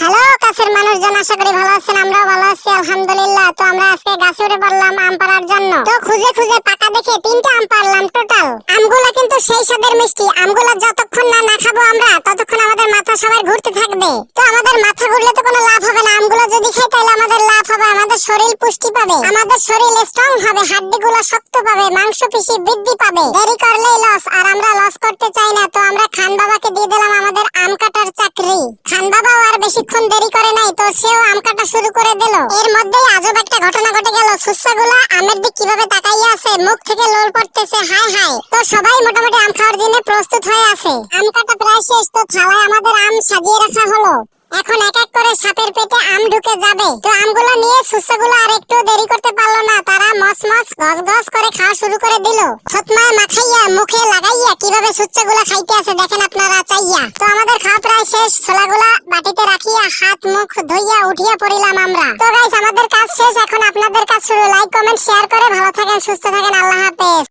Hello, কাছের মানুষজন, আশা করি ভালো আছেন, আমরাও ভালো আছি, আলহামদুলিল্লাহ। তো আমরা আজকে গাছে উঠে পড়লাম আম পাড়ার জন্য। তো খুঁজে খুঁজে পাকা দেখে তিনটা আম পারলাম টোটাল আমগুলা কিন্তু সেই স্বাদের মিষ্টি। আমগুলা যতক্ষণ না না খাব আমরা, ততক্ষণ আমাদের মাথা সবার ঘুরতে থাকবে। তো আমাদের মাথা ঘুরলে তো কোনো লাভ হবে না। আমগুলো যদি খাই, তাহলে আমাদের লাভ হবে, আমাদের শরীর পুষ্টি পাবে। আমাদের শরীর স্ট্রং হবে, হাড্ডিগুলো শক্ত পাবে মাংস পেশি বৃদ্ধি পাবে। দেরি করলেই লস আর আমরা লস করতে চাকরি। খান বাবাও আর বেশিক্ষণ দেরি করে নাই, তো সেও আম কাটা শুরু করে দিল। এর মধ্যেই আজব একটা ঘটনা ঘটে গেল। সুসাগুলা আমের দিক কীভাবে তাকাইয়া আছে, মুখ থেকে লোল পড়তেছে হাই হাই তো সবাই মোটামুটি আম খাওয়ার জন্য প্রস্তুত হয়ে আছে। আম কাটা প্রায় শেষ, তো থালায় আমাদের আম সাজিয়ে রাখা হলো। এখন এক এক করে সাপের পেটে আম ঢুকে যাবে। তো আমগুলো নিয়ে সুসাগুলো আর একটু দেরি করতে পারল না। তারা মস মস, গস গস করে খাওয়া শুরু করে দিল। থতমায় মাখাইয়া, মুখে লাগাইয়া কীভাবে সুচ্চাগুলা খাইতে আছে দেখেন আপনারা, চাইয়া। তো আমাদের খাওয়া প্রায় শেষ। ছোলাগুলা বাটিতে রাখিয়া, হাত মুখ ধুইয়া উঠিয়া পড়িলাম আমরা। তো গাইস আমাদের কাজ শেষ। এখন আপনাদের কাজ শুরু। লাইক কমেন্ট শেয়ার করে ভালো থাকেন, সুস্থ থাকেন। আল্লাহ হাফেজ।